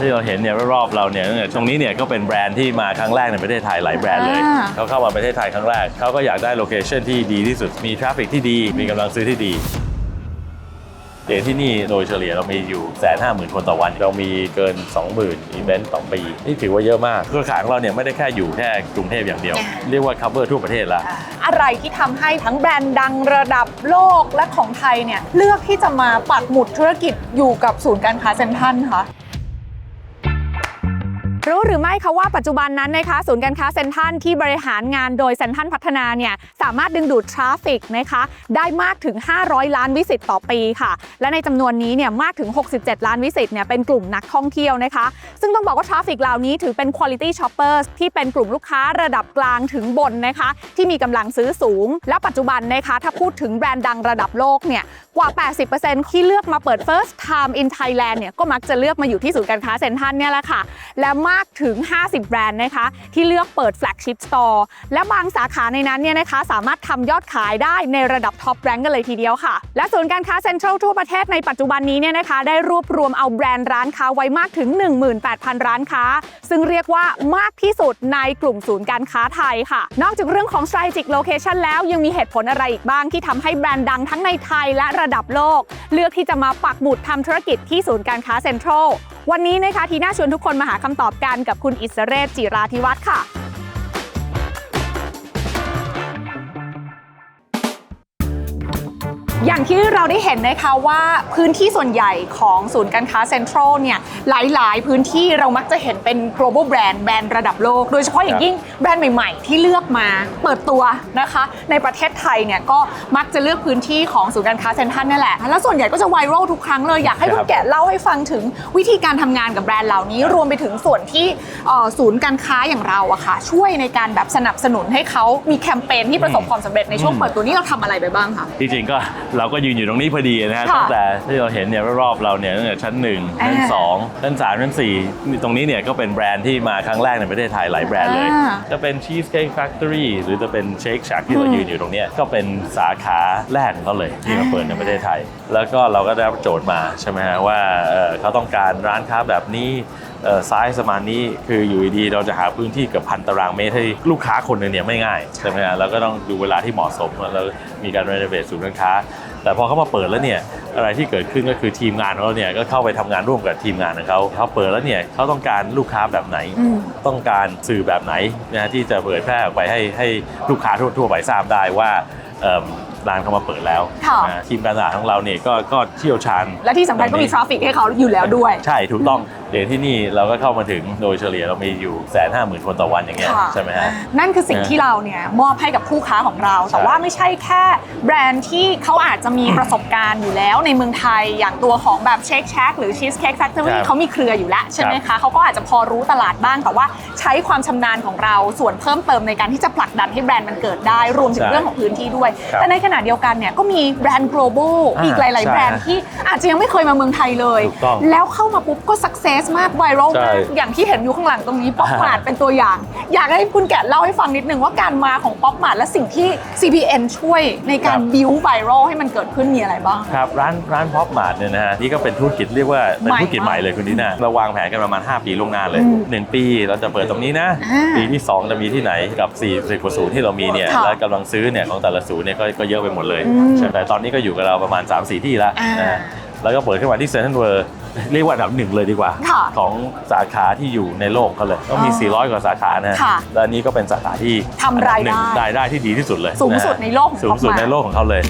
ที่เราเห็นเนี่ยรอบๆเราเนี่ยตรงนี้เนี่ยก็เป็นแบรนด์ที่มาครั้งแรกในประเทศไทยหลายแบรนด์เลยอ่า เขาเข้ามาประเทศไทยครั้งแรกเขาก็อยากได้โลเคชันที่ดีที่สุดมีทราฟฟิกที่ดี มีกำลังซื้อที่ดีเดี๋ยวที่นี่โดยเฉลี่ยเรามีอยู่แสนห้าหมื่นคนต่อวัน เรามีเกิน 20,000อีเวนต์ต่อปีนี่ถือว่าเยอะมากเครือข่ายของเราเนี่ยไม่ได้แค่อยู่แค่กรุงเทพอย่างเดียว เรียกว่า cover ทั่วประเทศละ อะไรที่ทำให้ทั้งแบรนด์ดังระดับโลกและของไทยเนี่ยเลือกที่จะมาปักหมุดธุรกิจอยู่กับศูนย์การค้าเซ็นทรัลคะ รู้หรือไม่คะว่าปัจจุบันนั้นนะคะศูนย์การค้าเซ็นทรัลที่บริหารงานโดยเซ็นทรัลพัฒนาเนี่ยสามารถดึงดูดทราฟฟิกนะคะได้มากถึง 500 ล้านวิสิตต่อปีค่ะ และในจำนวนนี้เนี่ยมากถึง 67 ล้านวิสิตเนี่ยเป็นกลุ่มนักท่องเที่ยวนะคะ ซึ่งต้องบอกว่าทราฟฟิกเหล่านี้ถือเป็น quality shoppers ที่เป็นกลุ่มลูกค้าระดับกลางถึงบนนะคะที่มีกำลังซื้อสูง และปัจจุบันนะคะถ้าพูดถึงแบรนด์ดังระดับโลกเนี่ยกว่า 80%ที่เลือกมาเปิด first time in Thailand เนี่ยก็มักจะเลือกมาอยู่ที่ศูนย์การค้าเซ็นทรัลเนี่ยแหละค่ะและมากากถึง 50 แบรนด์นะคะ ที่เลือกเปิด flagship store และบางสาขาในนั้นเนี่ยนะคะ สามารถทำยอดขายได้ในระดับท็อปแรงกันเลยทีเดียวค่ะ และศูนย์การค้าเซ็นทรัลทั่วประเทศในปัจจุบันนี้เนี่ยนะคะ ได้รวบรวมเอาแบรนด์ร้านค้าไว้มากถึง 18,000 ร้านค้า ซึ่งเรียกว่ามากที่สุดในกลุ่มศูนย์การค้าไทยค่ะ นอกจากเรื่องของ strategic location แล้วยังมีเหตุผลอะไรอีกบ้างที่ทำให้แบรนด์ดังทั้งในไทยและระดับโลก เลือกที่จะมาปักหมุดทำธุรกิจที่ศูนย์การค้าเซ็นทรัล วันนี้นะคะทีน่าชวนทุกคนมาหาคำตอบกันกับคุณอิสเรศจิราธิวัฒน์ค่ะ อย่างที่เราได้เห็นนะคะว่าพื้นที่ส่วนใหญ่ของศูนย์การค้าเซ็นทรัลเนี่ยหลาย ๆ พื้นที่เรามักจะเห็นเป็น global brand แบรนด์ระดับโลก โดยเฉพาะอย่างยิ่งแบรนด์ใหม่ ๆ ที่เลือกมาเปิดตัวนะคะ ในประเทศไทยเนี่ยก็มักจะเลือกพื้นที่ของศูนย์การค้าเซ็นทรัลนี่แหละ แล้วส่วนใหญ่ก็จะไวรัลทุกครั้งเลยอยากให้คคุรัณบแกะเล่าให้ฟังถึงวิธีการทำงานกับแบรนด์เหล่านี้ รวมไปถึงส่วนที่เอ่อศูนย์การค้าอย่างเราอะค่ะช่วยในการแบบสนับสนุนให้เขามีแคมเปญที่ประสบความสำเร็จในช่วงเปิดตัวนี้เราทำอะไรไปบ้างคะจริงๆก็เราก็ยืนอยู่ตรงนี้พอดีนะฮะค่ะตั้งแต่ที่เราเห็นเนี่ยรอบๆเราเนี่ยตั้งแต่ชั้นหนึ่งอ่าชั้นสองชั้นสามชั้นสี่ตรงนี้เนี่ยก็เป็นแบรนด์ที่มาครั้งแรกในประเทศไทยหลายแบรนด์เลย อ่าจะเป็น Cheesecake Factory หรือจะเป็น Shake Shack ที่เราอืมยืนอยู่ตรงเนี้ยก็เป็นสาขาแรกของเขาเลยที่มาเปิดในประเทศไทย แล้วก็เราก็ได้รับโจทย์มาใช่ไหมฮะว่าเอ่อเขาต้องการร้านค้าแบบนี้ ไซส์ประมาณนี้คืออยู่ดีๆเราจะหาพื้นที่เกับพันตารางเมตรให้ลูกค้าคนหนึ่งเนี่ยไม่ง่ายใช่ไหมฮะแล้วก็ต้องดูเวลาที่เหมาะสมแล้วมีการรีโนเวทศูนย์การค้า แต่พอเขามาเปิดแล้วเนี่ยอะไรที่เกิดขึ้นก็คือทีมงานของเราเนี่ยก็เข้าไปทำงานร่วมกับทีมงานของเขาเขาเปิดแล้วเนี่ยเขาต้องการลูกค้าแบบไหนอืมต้องการสื่อแบบไหนนะฮะที่จะเผยแพร่ออกไปให้ให้ลูกค้าทั่วๆไปทราบได้ว่าเอิ่มร้านเขามาเปิดแล้วค่ะนะฮะทีมการตลาดของเราเนี่ยก็ก็เชี่ยวชาญ และที่สำคัญก็มีทราฟฟิกให้เขาอยู่แล้วด้วย ใช่ถูกต้อง เดี๋ยวที่นี่เราก็เข้ามาถึงโดยเฉลี่ยเรามีอยู่แสนห้าหมื่นคนต่อวันอย่างเงี้ยค่ะใช่ไหมฮะนั่นคือสิ่งที่เราเนี่ยมอบให้กับคู่ค้าของเรา แต่ใช่ว่าไม่ใช่แค่แบรนด์ที่เขาอาจจะมีประสบการณ์อยู่แล้วในเมืองไทยอย่างตัวของแบบ Shake Shack หรือ Cheesecake Factory ครับเขามีเครืออยู่แล้วใช่ไหมคะเขาก็อาจจะพอรู้ตลาดบ้าง แต่ว่าใช้ความชำนาญของเราส่วนเพิ่มเติมในการที่จะผลักดันให้แบรนด์มันเกิดได้ รวมถึงใช่เรื่องของพื้นที่ด้วยครับแต่ในขณะเดียวกันเนี่ยก็มีแบรนด์ global อ่าอีกหลายๆใช่แบรนด์ที่อาจจะยังไม่เคยมาเมืองไทยเลยถูกต้องแล้วเข้ามาปุ๊บก็ success มากไวรัลใช่มากอย่างที่เห็นอยู่ข้างหลังตรงนี้ป๊อปมาดเป็นตัวอย่าง อยากให้คุณแกะเล่าให้ฟังนิดนึงว่าการมาของป๊อปมาร์ทและสิ่งที่ CPN ช่วยในการครับ บิวไ i รัลให้มันเกิดขึ้นมีอะไรบ้าง ครับร้านร้านพ็อปมาร์ทเนี่ยนะฮะนี่ก็เป็นธุรกิจเรียกว่าเป็นใหม่ธุรกิจใหม่เลยคุณดีน่าเราวางแผนกันประมาณ 5 ปีล่วงหน้าเลยอืมหนึ่งปีเราจะเปิดตรงนี้นะ อ่าปีที่ 2 จะมีที่ไหนกับ4 0กว่าศูนย์ที่เรามีเนี่ยค่ะและกำลังซื้อเนี่ยของแต่ละศูนย์เนี่ยก็ก็เยอะไปหมดเลยอืมใช่แต่ตอนนี้ก็อยู่กับเราประมาณ 3-4 ที่แล้วอ่านนะฮะแล้วก็เปิดขึ้นมาที่เซ็นทรัลเวิร์ เรียกว่าอันดับหนึ่งเลยดีกว่า ค่ะของสาขาที่อยู่ในโลกเขาเลยก็มีอ๋อ400 กว่าสาขานะฮะค่ะและอันนี้ก็เป็นสาขาที่ทำรายได้ อันดับหนึ่งรายได้ที่ดีที่สุดเลยสูงสุดะฮะในโลกของสูงสุด Pop Mart ในโลกของเขาเลย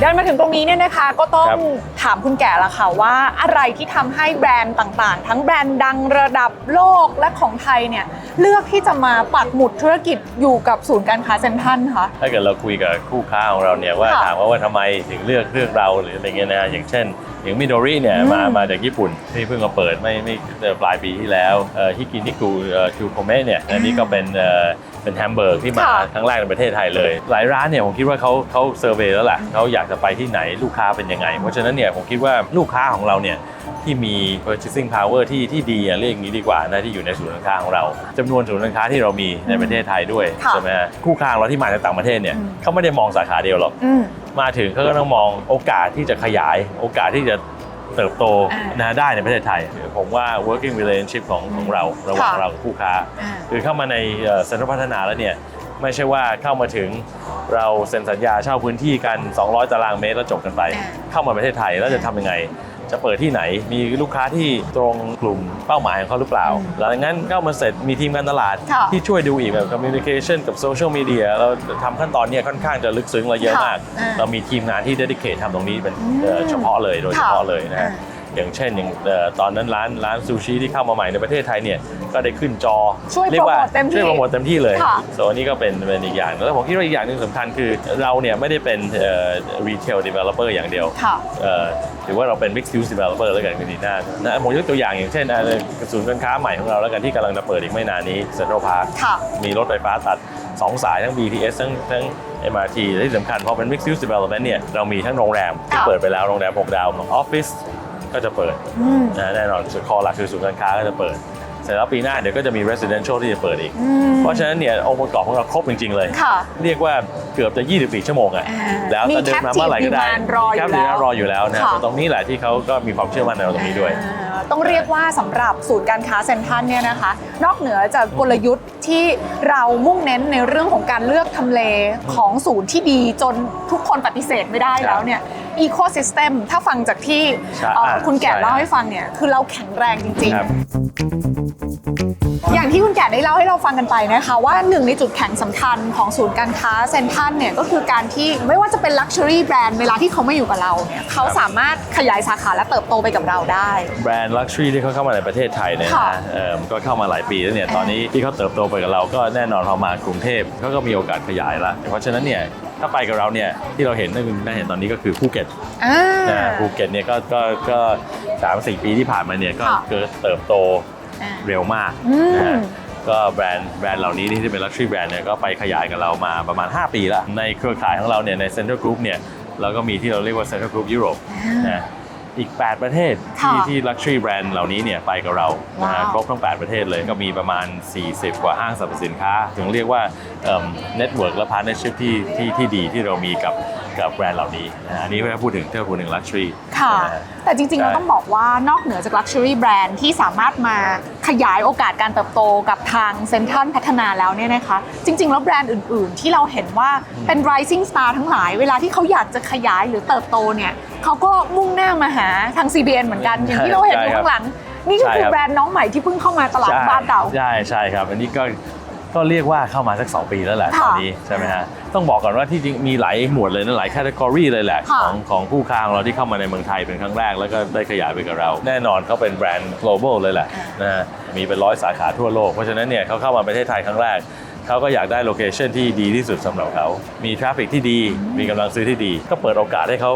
เดินมาถึงตรงนี้เนี่ยนะคะก็ต้องครับถามคุณแก่ละค่ะว่าอะไรที่ทำให้แบรนด์ต่างๆ ทั้งแบรนด์ดังระดับโลกและของไทยเนี่ยเลือกที่จะมาปักหมุดธุรกิจอยู่กับศูนย์การค้าเซ็นทรัลคะ ถ้าเกิดเราคุยกับคู่ค้าของเราเนี่ยว่าค่ะถามว่าว่าทำไมถึงเลือกเลือกเราหรืออะไรเงี้ยนะอย่างเช่น อย่างมิโดริเนี่ยอืมมามาจากญี่ปุ่นที่เพิ่งมาเปิดไม่ไม่เอ่อปลายปีที่แล้วฮิกินิกุคิวโคเมะเนี่ยอันนี้ก็เป็นเอ่อเป็นแฮมเบอร์กที่มาค่ะครั้งแรกในประเทศไทยเลย หลายร้านเนี่ยผมคิดว่าเขาเขาเซอร์เวยแล้วแหละเขาอยากจะไปที่ไหนลูกค้าเป็นยังไง เพราะฉะนั้นเนี่ยผมคิดว่าลูกค้าของเราเนี่ยที่มี purchasing power ที่ที่ดีอะเรียกอย่างนี้ดีกว่านะที่อยู่ในศูนย์การค้าของเราจำนวนศูนย์การค้าที่เรามีในประเทศไทยด้วยค่ะใช่ไหมฮะคู่ค้าของเราที่มาจากต่างประเทศเนี่ยอืมเขาไม่ได้มองสาขาเดียวหรอกอื มมาถึงเขาก็ต้องมองโอกาสที่จะขยาย โอกาสที่จะเติบโตอ่านนะได้ในประเทศไทย ผมว่า working relationship ของของเราระหว่างค่ะเรากับคู่ค้าอ่าคือเข้ามาในเซ็นทรัลพัฒนาแล้วเนี่ยไม่ใช่ว่าเข้ามาถึงเราเซ็นสัญญาเช่าพื้นที่กัน 200 ตารางเมตรแล้วจบกันไปอ่าเข้ามาประเทศไทยแล้วจะทำยังไง จะเปิดที่ไหน มีลูกค้าที่ตรงกลุ่มเป้าหมายของเขาหรือเปล่า หลังจากนั้นเข้ามาเสร็จมีทีมการตลาดค่ะที่ช่วยดูอีกแบบ communication กับ social media เราทำขั้นตอนเนี้ค่อนข้างจะลึกซึ้งและเยอะค่ะมากอ่าเรามีทีมงานที่ dedicate ทำตรงนี้เป็นอืมเอ่อเฉพาะเลยโดยเฉพาะค่ะเลยนะฮะ อ่า อย่างเช่นอย่างเอ่อตอนนั้นร้านร้านซูชิที่เข้ามาใหม่ในประเทศไทยเนี่ยก็ได้ขึ้นจอช่วยเรียกว่าโปรโมทเต็มที่ช่วยโปรโมทเต็มที่เลยค่ะโซนนี้ก็เป็นเป็นอีกอย่างแล้วผมคิดว่าอีกอย่างหนึงสำคัญคือเราเนี่ยไม่ได้เป็นเอ่อ retail developer อย่างเดียวค่ะเอ่อหรือว่าเราเป็น mixed use developer แล้วกันคุณดีน่านะผมยกตัวอย่างอย่างเช่นอะศูนย์การค้าใหม่ของเราแล้วกันที่กำลังจะเปิดอีกไม่นานนี้ Central Park ค่ะมีรถไฟฟ้าตัด 2 สายทั้ง BTS ทั้งทั้ง MRT และที่สำคัญพอเป็น mixed use development เนี่ยเรามีทั้งโรงแรมที่ค่ะเปิดไปแล้วโรงแรม 6 ดาวออฟฟิศ ก็จะเปิดอืมนะแน่นอนสุดคอหลักคือศูนย์การค้าก็จะเปิด เสร็จแล้วปีหน้าเดี๋ยวก็จะมี residential ที่จะเปิดอีก อืม เพราะฉะนั้นเนี่ยองค์ประกอบของเราครบจริง ๆ เลย ค่ะเรียกว่าเกือบจะ 24 ชั่วโมงอะอ่าแล้วจะเดินมาเมื่อไหร่ก็ได้มี captive demand รออยู่แคปแล้วดีนรออยู่แล้วนะค่ะ ตรงนี้แหละที่เขาก็มีความเชื่อมั่นในเราตรงนี้ด้วย อ่าต้องเรียกว่าสำหรับศูนย์การค้าเซ็นทรัลเนี่ยนะคะ นอกเหนือจากกลยุทธ์ที่เรามุ่งเน้นในเรื่องของการเลือกทำเลของศูนย์ที่ดีจนทุกคนปฏิเสธไม่ได้แล้วเนี่ย อีโค y ิสเต็มถ้าฟังจากที่ใช่เอ่ออ่าคุณแก่ใช่ เล่าให้ฟังเนี่ย คือเราแข็งแรงจริงครับๆ อย่างที่คุณแก่ได้เล่าให้เราฟังกันไปนะคะ ว่าหนึ่งในจุดแข็งสำคัญของศูนย์การค้าเซ็นทรัลเนี่ยก็คือการที่ไม่ว่าจะเป็นลักชัวรี่แบรนด์เวลาที่เขามาอยู่กับเราเนี่ยเขาสามารถขยายสาขาและเติบโตไปกับเราได้ แบรนด์ลักชัวรี่ที่เขาเข้ามาในประเทศไทยเนี่ยค่ะนะเอิ่มก็เข้ามาหลายปีแล้วเนี่ยตอนนี้ที่เขาเติบโตไปกับเราก็แน่นอนพอมากรุงเทพเขาก็มีโอกาสขยายละเพราะฉะนั้นเนี่ยถ้าไปกับเราเนี่ยที่เราเห็นนั่นคือได้เห็นตอนนี้ก็คือภูเก็ตอ่านะภูเก็ตเนี่ยก็ก็ก็สามสี่ปีที่ผ่านมาเนี่ยก็ค่ะเกิดเติบโตอ่า เร็วมากอืมนะฮะก็แบรนด์แบรนด์เหล่านี้ที่เป็นลักชัวรี่แบรนด์เนี่ยก็ไปขยายกับเรามาประมาณ 5 ปีแล้ว ในเครือข่ายของเราเนี่ยใน Central Group เนี่ยเราก็มีที่เราเรียกว่า Central Group Europe นะอีก 8 ประเททศที่ค่ะที่ลักชัวรี่แบรนด์เหล่านี้เนี่ยไปกับเรานะฮะว้าวครบทั้ง 8 ประเทศเลยก็มีประมาณ 40 กว่าห้างสรรพสินค้า ถึงเรียกว่าเน็ตเวิร์กและพาร์ n เนอร์ชิพที่ที่ที่ดีที่เรามีกับกับแบรนด์เหล่านี้นะฮะอันนี้ถ้าพูดถึงถ้าพูดถึงลักชัวรี่ค่ะ แต่จริงๆใช่เราต้องบอกว่านอกเหนือจาก Luxury Brand ที่สามารถมาขยายโอกาสการเติบโตกับทางเซ็นทรัลพัฒนาแล้วเนี่ยนะคะ จริง ๆ แล้วแบรนด์อื่น ๆ ที่เราเห็นว่าเป็น rising star ทั้งหลาย เวลาที่เขาอยากจะขยายหรือเติบโตเนี่ยเขาก็มุ่งหน้ามาหาทาง CBN เหมือนกันอย่างที่เราเห็นอยู่ข้างหลังนี่ก็คือใช่ครับแบรนด์น้องใหม่ที่เพิ่งเข้ามาตลาดบ้านเราใช่ใช่ครับ อันนี้ก็ ก็เรียกว่าเข้ามาสัก 2 ปีแล้วแหละค่ะตอนนี้ใช่ไหมฮะต้องบอกก่อนว่าที่จริงมีหลายหมวดเลยนะหลายแคตตากรีเลยแหละค่ะของของผู้ค้าของเราที่เข้ามาในเมืองไทยเป็นครั้งแรกแล้วก็ได้ขยายไปกับเรา แน่นอนเขาเป็นแบรนด์ global เลยแหละนะฮะมีเป็นร้อยสาขาทั่วโลกเพราะฉะนั้นเนี่ยเขาเข้ามาประเทศไทยครั้งแรกเขาก็อยากได้โลเคชันที่ดีที่สุดสำหรับเขา มีทราฟฟิกที่ดี มีกำลังซื้อที่ดี ก็เปิดโอกาสให้เขา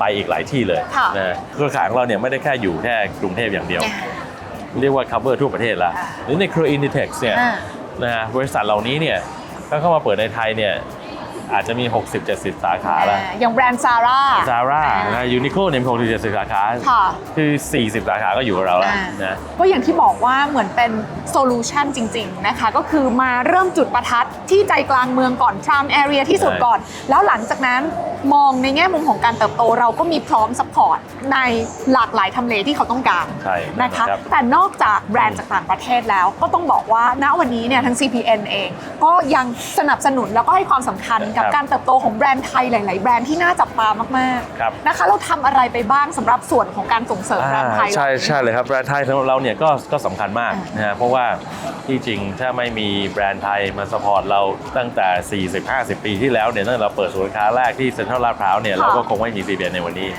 ไปอีกหลายที่เลยค่ะนะฮะเครือข่ายของเราเนี่ยไม่ได้แค่อยู่แค่กรุงเทพอย่างเดียว เรียกว่า cover ทั่วประเทศละอ่าหรือในเครือ Inditex เนี่ยอ่า นะฮะบริษัทเหล่านี้เนี่ยถ้าเข้ามาเปิดในไทยเนี่ยอาจจะมี 60-70 สาขาแล้วอ่าอย่างแบรนด์ซาร่าซาร่านะยูนิโคเนี่ยมี60-70สาขาค่ะคือ 40 สาขาก็อยู่กับเราแล้วอ่านะก็อย่างที่บอกว่าเหมือนเป็นโซลูชันจริง ๆ นะคะ ก็คือมาเริ่มจุดประทัดที่ใจกลางเมืองก่อนทรามแอเรียที่สุดใช่ก่อน แล้วหลังจากนั้น มองในแง่มุมของการเติบโตเราก็มีพร้อมซัพพอร์ตในหลากหลายทำเลที่เขาต้องการใช่นะคะรับ แต่นอกจากแบรนด์จากต่างประเทศแล้วก็ต้องบอกว่าณวันนี้เนี่ยทั้ง CPN เอง ก็ยังสนับสนุนแล้วก็ให้ความสำคัญกับครับ การเติบโตของแบรนด์ไทยหลาย ๆ แบรนด์ที่น่าจับตามากครับๆนะคะเราทำอะไรไปบ้างสำหรับส่วนของการส่งเสริมแบรนด์ไทยใช่ใช่เลยครับแบรนด์ไทยสำหรับเราเนี่ยก็ก็สำคัญมากอ่านนะฮะเพราะว่าที่จริงถ้าไม่มีแบรนด์ไทยมาสปอร์ตเราตั้งแต่ 40-50 ปีที่แล้วเนี่ยตั้งแต่เราเปิดศูนย์ค้าแรกที่เซ็นทรัลลาดพร้าวเนี่ยเราก็คงไม่มี CBN ในวันนี้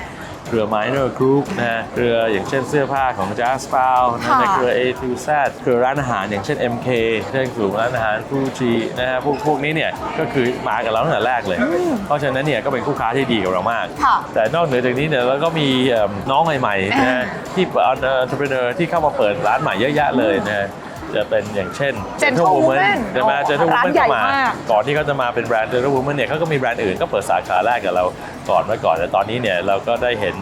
เครือ Minor Group นะฮะเครืออย่างเช่นเสื้อผ้าของ Just p a l นะค่ะในเครือ A to Z เครือร้านอาหารอย่างเช่น MK เช่นกลุ่มร้านอาหาร Fuji นะฮะพวกพวกนี้เนี่ยก็คือมากับเราตั้งแต่แรกเลย เพราะฉะนั้นเนี่ยก็เป็นคู่ค้าที่ดีกับเรามากค่ะแต่นอกเหนือจากนี้เนี่ยเราก็มีเอิ่มน้องใหม่ๆนะฮะอ่าที่เอ่อ entrepreneur ที่เข้ามาเปิดร้านใหม่เยอะแยะเลยนะฮะ จะเป็นอย่างเช่น Gentle Woman ใช่ไหมโอ้ Gentle ร้าน Woman ใหญ่ก็มามาก ก่อนที่เขาจะมาเป็นแบรนด์ Gentle Woman เนี่ยเขาก็มีแบรนด์อื่นก็เปิดสาขาแรกกับเราก่อนไว้ก่อนแต่ตอนนี้เนี่ยเราก็ได้เห็น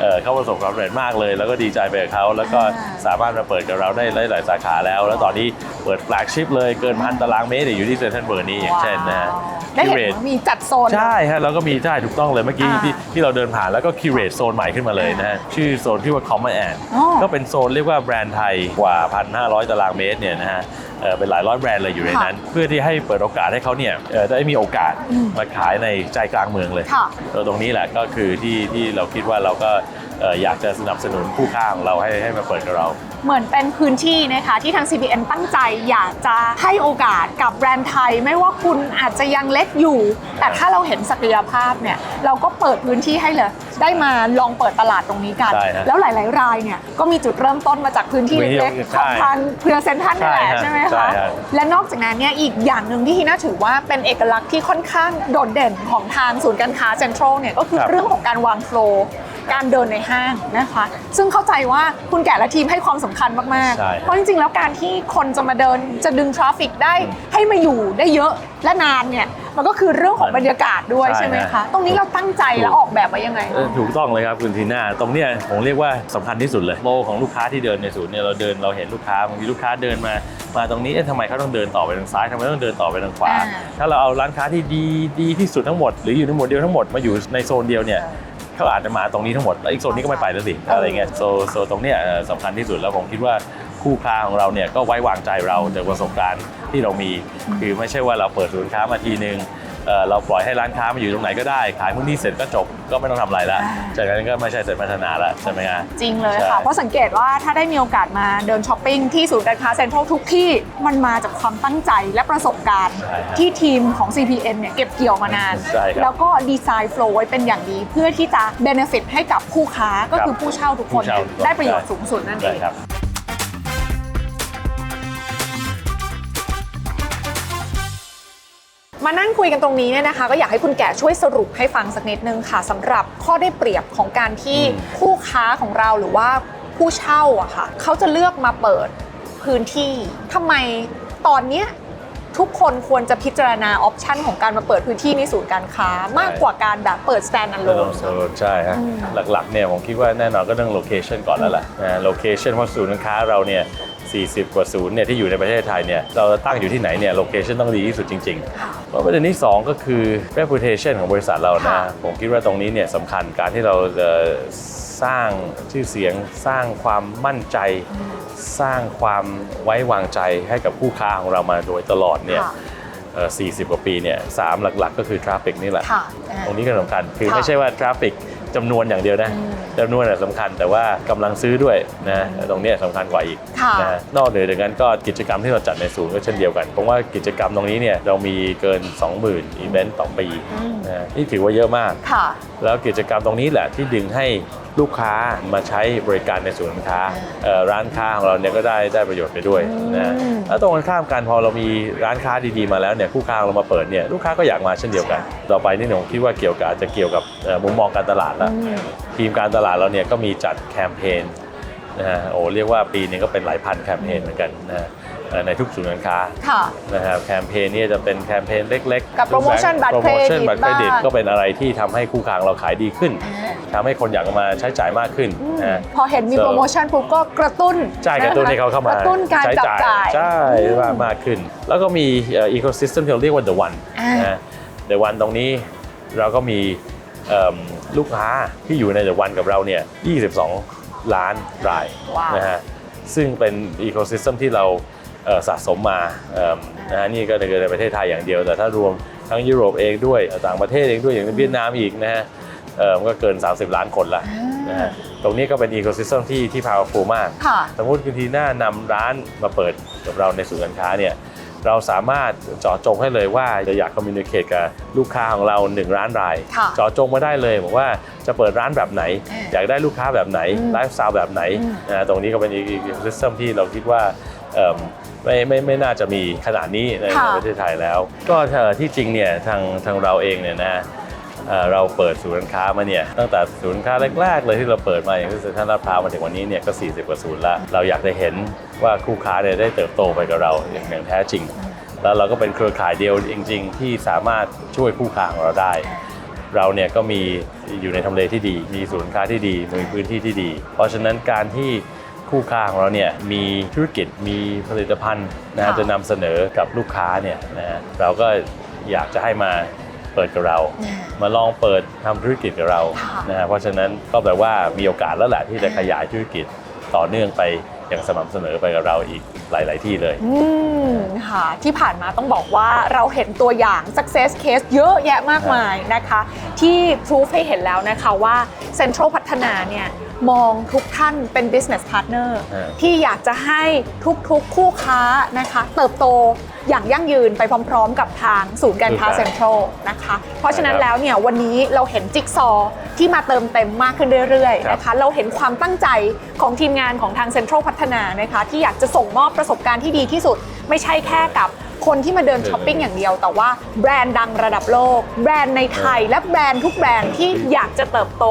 เอ่อเขาประสบความสำเร็จมากเลย แล้วก็ดีใจไปกับเขาแล้วก็อ่าสามารถมาเปิดกับเราได้หลาย ๆ สาขาแล้ว แล้วตอนนี้เปิดแฟลกชิพเลยเกินพันตารางเมตรอยู่ที่เซ็นทรัลเวิร์นี้อย่างเช่นนะฮะได้เห็น curate ว่ามีจัดโซน ใช่ฮะเราก็มีใช่ถูกต้องเลยเมื่อกี้อ่าที่ที่เราเดินผ่านแล้วก็คิวเรตโซนใหม่ขึ้นมาเลยนะฮะชื่อโซนที่ว่า Common a n อ๋อก็เป็นโซนเรียกว่าแบรนด์ไทยกว่า 1,500 ตารางเมตรเนี่ยนะฮะ เอ่อเป็นหลายร้อยแบรนด์เลยอยู่ในนั้น เพื่อที่ให้เปิดโอกาสให้เขาเนี่ยเอ่อได้มีโอกาสอืมมาขายในใจกลางเมืองเลยค่ะเออตรงนี้แหละก็คือที่ที่เราคิดว่าเราก็เอ่ออยากจะสนับสนุนคู่ค้าของเราให้ให้มาเปิดกับเรา เหมือนเป็นพื้นที่นะคะที่ทาง CBN ตั้งใจอยากจะให้โอกาสกับแบรนด์ไทย ไม่ว่าคุณอาจจะยังเล็กอยู่ แต่ถ้าเราเห็นศักยภาพเนี่ยเราก็เปิดพื้นที่ให้เลย ได้มาลองเปิดตลาดตรงนี้กัน ใช่ฮะแล้วหลาย ๆ รายเนี่ยก็มีจุดเริ่มต้นมาจากพื้นที่พื้นที่เล็กๆขใช่องทางเครือเซ็นทรัลนี่แหละใช่ฮะใช่ไหมใช่คะ ฮะ และนอกจากนั้นเนี่ยอีกอย่างหนึ่งที่ทีน่าถือว่าเป็นเอกลักษณ์ที่ค่อนข้างโดดเด่นของทางศูนย์การค้าเซ็นทรัลเนี่ยก็คือครับเรื่องของการวางโฟลว์ การเดินในห้างนะคะ ซึ่งเข้าใจว่าคุณแก่และทีมให้ความสำคัญมากใช่ๆเพราะจริงๆ แล้วการที่คนจะมาเดินจะดึงทราฟฟิกได้ให้มาอยู่ได้เยอะและนานเนี่ยมันก็คือเรื่องของบรรยากาศด้วยใช่ใช่ไหมฮะคะ ตรงนี้เราตั้งใจและออกแบบไว้ยังไงเออถูกต้องเลยครับคุณทีน่า ตรงเนี้ยผมเรียกว่าสำคัญที่สุดเลยโลของลูกค้าที่เดินในศูนย์เนี่ยเราเดินเราเห็นลูกค้าบางทีลูกค้าเดินมามาตรงนี้เอ๊ะทำไมเขาต้องเดินต่อไปทางซ้ายทำไมต้องเดินต่อไปทางขวาอ่าถ้าเราเอาร้านค้าที่ดีดีที่สุดทั้งหมด หรืออยู่ในหมวดเดียวทั้งหมดมาอยู่ในโซนเดียวเนี่ย เขาอาจจะมาตรงนี้ทั้งหมดแล้วอีกโซนนี้ก็ไม่ไปแล้วสิอะไรเงี้ยโซโซตรงเนี้ยเอ่อสำคัญที่สุดแล้วผมคิดว่าคู่ค้าของเราเนี่ยก็ไว้วางใจเราจากประสบการณ์ที่เรามี คือไม่ใช่ว่าเราเปิดศูนย์ค้ามาทีนึง เอ่อเราปล่อยให้ร้านค้ามาอยู่ตรงไหนก็ได้ ขายพื้นที่เสร็จก็จบก็ไม่ต้องทำอะไรละอ่าจากนั้นก็ไม่ใช่เสร็จพัฒนาละใช่ไหมฮะ จริงเลยใช่ค่ะเพราะสังเกตว่าถ้าได้มีโอกาสมาเดินช้อปปิ้งที่ศูนย์การค้าเซ็นทรัลทุกที่มันมาจากความตั้งใจและประสบการณ์ ใช่ครับที่ทีมของ CPN เนี่ยเก็บเกี่ยวมานาน ใช่ครับแล้วก็ดีไซน์โฟล์ไว้เป็นอย่างดี เพื่อที่จะเบนฟิตให้กับผู้ค้าก็คือผู้เช่าทุกคนผู้เช่าทุกคน ได้ประโยชน์สูงสุดนั่นเอใช่ง ครับ มานั่งคุยกันตรงนี้เนี่ยนะคะ ก็อยากให้คุณแก่ช่วยสรุปให้ฟังสักนิดนึงค่ะสำหรับข้อได้เปรียบของการที่อืมผู้ค้าของเราหรือว่าผู้เช่าอะค่ะเขาจะเลือกมาเปิดพื้นที่ทำไมตอนเนี้ยทุกคนควรจะพิจารณาออปชันของการมาเปิดพื้นที่ในศูนย์การค้ามากกว่าการแบบเปิด stand โ alone ซนใช่ฮะอืมหลักๆเนี่ยผมคิดว่าแน่นอนก็เรื่องโลเคชันก่อนแล้วแหละโลเคชันเพราะศูนย์การค้าเราเนี่ย 40 กว่าศูนย์เนี่ยที่อยู่ในประเทศไทยเนี่ยเราตั้งอยู่ที่ไหนเนี่ยโลเคชันต้องดีที่สุดจริงๆแล้วประเด็นที่ 2 ก็คือ reputation ของบริษัทเรานะค่ะผมคิดว่าตรงนี้เนี่ยสำคัญการที่เราจะสร้างชื่อเสียงสร้างความมั่นใจ สร้างความไว้วางใจให้กับคู่ค้าของเรามาโดยตลอดเนี่ยค่ะเอ่อ40 กว่าปีเนี่ยสามหลักๆ ก็คือทราฟิกนี่แหละค่ะตรงนี้ก็สำคัญ คือค่ะไม่ใช่ว่าทราฟิก จำนวนอย่างเดียวนะอืมจำนวนน่ะสำคัญแต่ว่ากำลังซื้อด้วยนะตรงเนี้ยสำคัญกว่าอีกค่ะนะนอกเหนือจากนั้นก็กิจกรรมที่เราจัดในศูนย์ก็เช่นเดียวกันผมว่ากิจกรรมตรงนี้เนี่ยเรามีเกิน 20,000อีเวนต์ต่อปีอืมนะนี่ถือว่าเยอะมากค่ะ แล้วกิจกรรมตรงนี้แหละที่ดึงให้ลูกค้ามาใช้บริการในศูนย์การค้าเอ่อร้านค้าของเราเนี่ยก็ได้ได้ประโยชน์ไปด้วยนะอืมแล้วตรงกันข้ามกันพอเรามีร้านค้าดีๆมาแล้วเนี่ยคู่ค้าของเรามาเปิดเนี่ยลูกค้าก็อยากมาเช่นเดียวกัน ต่อไปนี่ผมคิดว่าเกี่ยวกับอาจจะเกี่ยวกับเอ่อมุมมองการตลาดแล้วอืมทีมการตลาดเราเนี่ยก็มีจัดแคมเปญนะฮะโอ้เรียกว่าปีหนึงก็เป็นหลายพันแคมเปญเหมือนกันนะฮะเอ่อ ในทุกศูนย์การค้าค่ะนะครับแคมเปญนี้จะเป็นแคมเปญเล็กๆ กับโปรโมชั่นบัตรโปรโมชั่นเครดิตบัตรเครดิตบ้างก็เป็นอะไรที่ทำให้คู่ค้าของเราขายดีขึ้นทำให้คนอยากมาใช้จ่ายมากขึ้นอืมนะฮะพอเห็นมี So โปรโมชั่นปุ๊บก็กระตุ้นใช่กระตุ้นให้เขาเข้ามากระตุ้นการใช้จับจ่ายใช่ว่ามากขึ้น แล้วก็มีอีโคซิสเต็มที่เราเรียกว่า The One อ่านนะ The One ตรงนี้เราก็มีเอิ่มลูกค้าที่อยู่ใน The One กับเราเนี่ย 22 ล้านรายว้าวนะฮะซึ่งเป็นอีโคซิสเต็มที่เราเอ่อ สะสมมาเอิ่มนะฮะนี่ก็ในในประเทศไทยอย่างเดียว แต่ถ้ารวมทั้งยุโรปเองด้วยต่างประเทศเองด้วยอย่างเวียดนามอีกนะฮะเอ่อมันก็เกิน 30 ล้านคนละนะฮะตรงนี้ก็เป็นอีโคซิสเต็มที่ที่ powerful มากค่ะสมมติคุณทีน่านำร้านมาเปิดกับเราในศูนย์การค้าเนี่ยเราสามารถเจาะจงให้เลยว่าจะอยากคอมมิ n นิเค e กับลูกค้าของเรา1ร้านรายค่ะเจาะจงมาได้เลยบอกว่าจะเปิดร้านแบบไหนอืมอยากได้ลูกค้าแบบไหนอืมไลฟ์สไตล์แบบไหนอืมนะตรงนี้ก็เป็นอีกซิสเต็มที่เราคิดว่าเอิ่ม ไม่ไม่ไม่น่าจะมีขนาดนี้ในค่ะ ประเทศไทยแล้ว ก็เอ่อที่จริงเนี่ยทางทางเราเองเนี่ยนะเอ่อเราเปิดศูนย์การค้ามาเนี่ยตั้งแต่ศูนย์การค้าแรกๆเลยที่เราเปิดมาอย่างที่เซ็นทรัลลาดพร้าวมาถึงวันนี้เนี่ยก็ 40 กว่าศูนย์ละเราอยากจะเห็นว่าคู่ค้าเนี่ยได้เติบโตไปกับเราอย่างอย่างแท้จริง แล้วเราก็เป็นเครือข่ายเดียวจริง ๆ ที่สามารถช่วยคู่ค้าของเราได้ เราเนี่ยก็มีอยู่ในทำเลที่ดี มีศูนย์ค้าที่ดี มีพื้นที่ที่ดี เพราะฉะนั้นการที่ คู่ค้าของเราเนี่ยมีธุรกิจมีผลิตภัณฑ์นะฮะค่ะจะนำเสนอกับลูกค้าเนี่ยนะฮะเราก็อยากจะให้มาเปิดกับเรา มาลองเปิดทำธุรกิจกับเราค่ะนะฮะเพราะฉะนั้นก็แปลว่ามีโอกาสแล้วแหละที่จะขยายธุรกิจต่อเนื่องไปอย่างสม่ำเสมอไปกับเราอีกหลาย ๆ ที่เลยอืมค่ะที่ผ่านมาต้องบอกว่าเราเห็นตัวอย่าง success case เยอะแยะมากมายนะคะ ที่พ o ูฟให้เห็นแล้วนะคะว่า Central พัฒนาเนี่ย มองทุกท่านเป็น business partner ฮะที่อยากจะให้ทุกๆคู่ค้านะคะ เติบโตอย่างยั่งยืนไปพร้อมๆ กับทางศูนย์การค้าถูกต้องเซ็นทรัลนะคะ เพราะฉะนั้นครับแล้วเนี่ยวันนี้เราเห็นจิ๊กซอว์ที่มาเติมเต็มมากขึ้นเรื่อยๆครับนะคะเราเห็นความตั้งใจของทีมงานของทางเซ็นทรัลพัฒนานะคะที่อยากจะส่งมอบประสบการณ์ที่ดีที่สุด ไม่ใช่แค่กับ คนที่มาเดินช้อปปิ้งอย่างเดียว แต่ว่าแบรนด์ดังระดับโลก แบรนด์ในไทย และแบรนด์ทุกแบรนด์ที่อยากจะเติบโต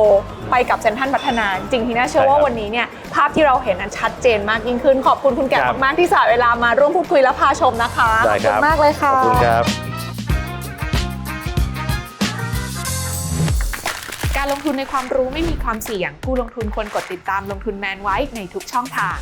ไปกับเซ็นทรัลพัฒนา จริงๆที่น่าเชื่อว่าใช่ครับวันนี้เนี่ยภาพที่เราเห็นนั้นชัดเจนมากยิ่งขึ้น ขอบคุณคุณแก่ครับมากๆที่สละเวลามาร่วมพูดคุยและพาชมนะคะได้ขอบคคุรับณมากเลยค่ะขอบคุณครับการลงทุนในความรู้ไม่มีความเสี่ยง ผู้ลงทุนควรกดติดตามลงทุนแมนไว้ในทุกช่องทาง